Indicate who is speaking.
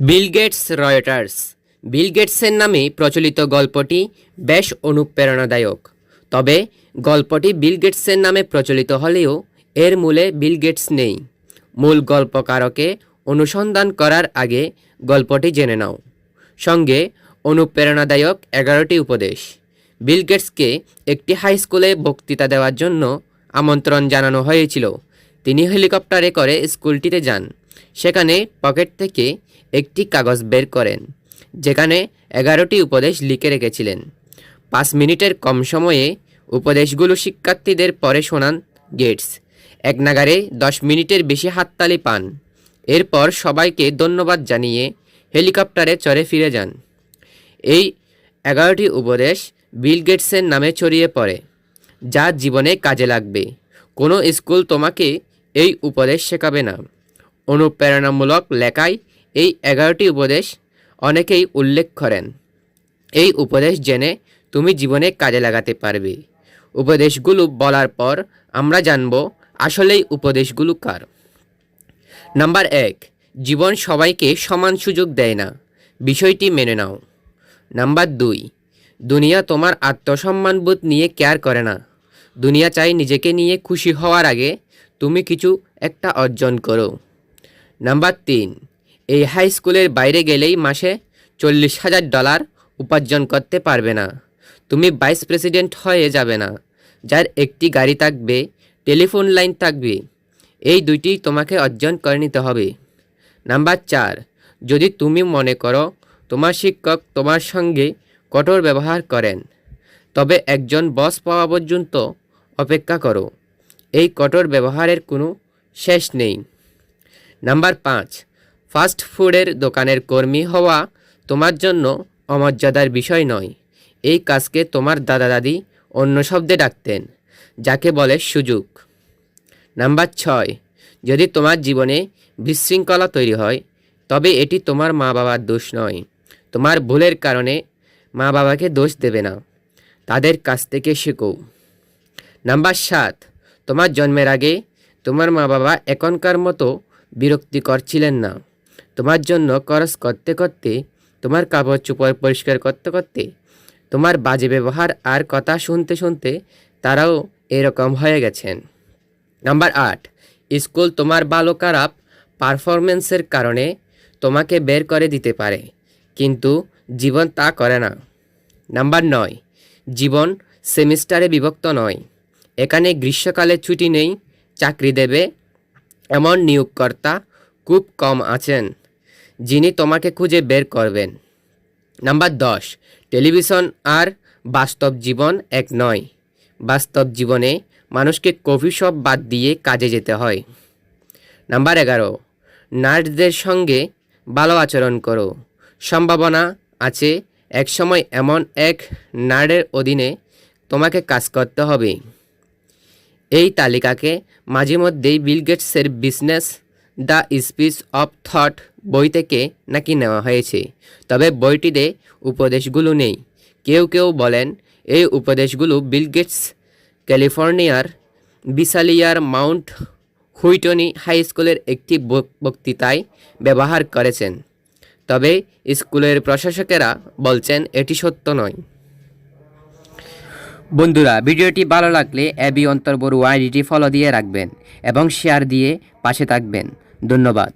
Speaker 1: Bill Gates Reuters. বিল গেটসের নামে প্রচলিত গল্পটি বেশ অনুপ্রেরণাদায়ক। তবে গল্পটি বিল গেটসের নামে প্রচলিত হলেও এর মূলে বিল গেটস নেই। মূল গল্পকারকে অনুসন্ধান করার আগে গল্পটি জেনে নাও। সঙ্গে অনুপ্রেরণাদায়ক এগারোটি উপদেশ। বিল গেটসকে একটি হাই স্কুলে বক্তৃতা দেওয়ার জন্য আমন্ত্রণ জানানো হয়েছিল। তিনি হেলিকপ্টারে করে স্কুলটিতে যান। সেখানে পকেট থেকে একটি কাগজ বের করেন, যেখানে এগারোটি উপদেশ লিখে রেখেছিলেন। পাঁচ মিনিটের কম সময়ে উপদেশগুলো শিক্ষার্থীদের পরে শোনান গেটস। এক নাগারে দশ মিনিটের বেশি হাততালি পান। এরপর সবাইকে ধন্যবাদ জানিয়ে হেলিকপ্টারে চড়ে ফিরে যান। এই এগারোটি উপদেশ বিল গেটসের নামে ছড়িয়ে পড়ে, যা জীবনে কাজে লাগবে। কোনো স্কুল তোমাকে এই উপদেশ শেখাবে না। অনুপ্রেরণামূলক লেখায় এই এগারোটি উপদেশ অনেকেই উল্লেখ করেন। এই উপদেশ জেনে তুমি জীবনে কাজে লাগাতে পারবে। উপদেশগুলো বলার পর আমরা জানব আসলেই উপদেশগুলো কার। নাম্বার এক, জীবন সবাইকে সমান সুযোগ দেয় না। বিষয়টি মেনে নাও। নাম্বার দুই, দুনিয়া তোমার আত্মসম্মানবোধ নিয়ে কেয়ার করে না। দুনিয়া চাই নিজেকে নিয়ে খুশি হওয়ার আগে তুমি কিছু একটা অর্জন করো। নাম্বার তিন, এই হাই স্কুলের বাইরে গেলেই মাসে চল্লিশ হাজার ডলার উপার্জন করতে পারবে না। তুমি ভাইস প্রেসিডেন্ট হয়ে যাবে না। যার একটি গাড়ি থাকবে টেলিফোন লাইন থাকবে। এই দুইটি তোমাকে অর্জন করে নিতে হবে। নাম্বার চার, যদি তুমি মনে করো তোমার শিক্ষক তোমার সঙ্গে কঠোর ব্যবহার করেন, তবে একজন বস পাওয়া পর্যন্ত অপেক্ষা করো। এই কঠোর ব্যবহারের কোনো শেষ নেই। নাম্বার পাঁচ, ফাস্ট ফুডের দোকানের কর্মী হওয়া তোমার জন্য অমর্যাদার বিষয় নয়। এই কাজকে তোমার দাদা দাদি অন্য শব্দে ডাকতেন, যাকে বলে সুযোগ। নাম্বার ছয়, যদি তোমার জীবনে বিশৃঙ্খলা তৈরি হয়, তবে এটি তোমার মা বাবার দোষ নয়। তোমার ভুলের কারণে মা বাবাকে দোষ দেবে না। তাদের কাছ থেকে শেখো। নাম্বার সাত, তোমার জন্মের আগে তোমার মা বাবা এখনকার মতো বিরক্তিকর ছিলেন না। তোমার জন্য খরচ করতে করতে, তোমার কাপড় চোপড় পরিষ্কার করতে করতে, তোমার বাজে ব্যবহার আর কথা শুনতে শুনতে তারাও এরকম হয়ে গেছেন। নাম্বার আট, স্কুল তোমার ভালো খারাপ পারফরমেন্সের কারণে তোমাকে বের করে দিতে পারে, কিন্তু জীবন তা করে না। নাম্বার নয়, জীবন সেমিস্টারে বিভক্ত নয়। এখানে গ্রীষ্মকালে ছুটি নেই, চাকরি দেবে এমন নিয়োগকর্তা খুব কম আছেন, যিনি তোমাকে খুঁজে বের করবেন। নাম্বার দশ, টেলিভিশন আর বাস্তব জীবন এক নয়। বাস্তব জীবনে মানুষকে কফি শপ বাদ দিয়ে কাজে যেতে হয়। নাম্বার এগারো নার্সদের সঙ্গে ভালো আচরণ করো। সম্ভাবনা আছে, একসময় এমন এক নার্ডের অধীনে তোমাকে কাজ করতে হবে। এই তালিকাকে মাঝে মধ্যেই Bill গেটসের business the speech of thought বই থেকে নাকি নেওয়া হয়েছে। তবে বইটিতে উপদেশগুলো নেই। কেউ কেউ বলেন, এই উপদেশগুলো বিল গেটস ক্যালিফোর্নিয়ার বিসালিয়ার মাউন্ট হুইটনি হাই স্কুলের একটি বক- বক্তৃতায় ব্যবহার করেছেন। তবে স্কুলের প্রশাসকেরা বলছেন, এটি সত্য নয়। বন্ধুরা, ভিডিওটি ভালো লাগলে এবি অন্তর্বর ওয়াইডিটি ফলো দিয়ে রাখবেন এবং শেয়ার দিয়ে পাশে থাকবেন। ধন্যবাদ।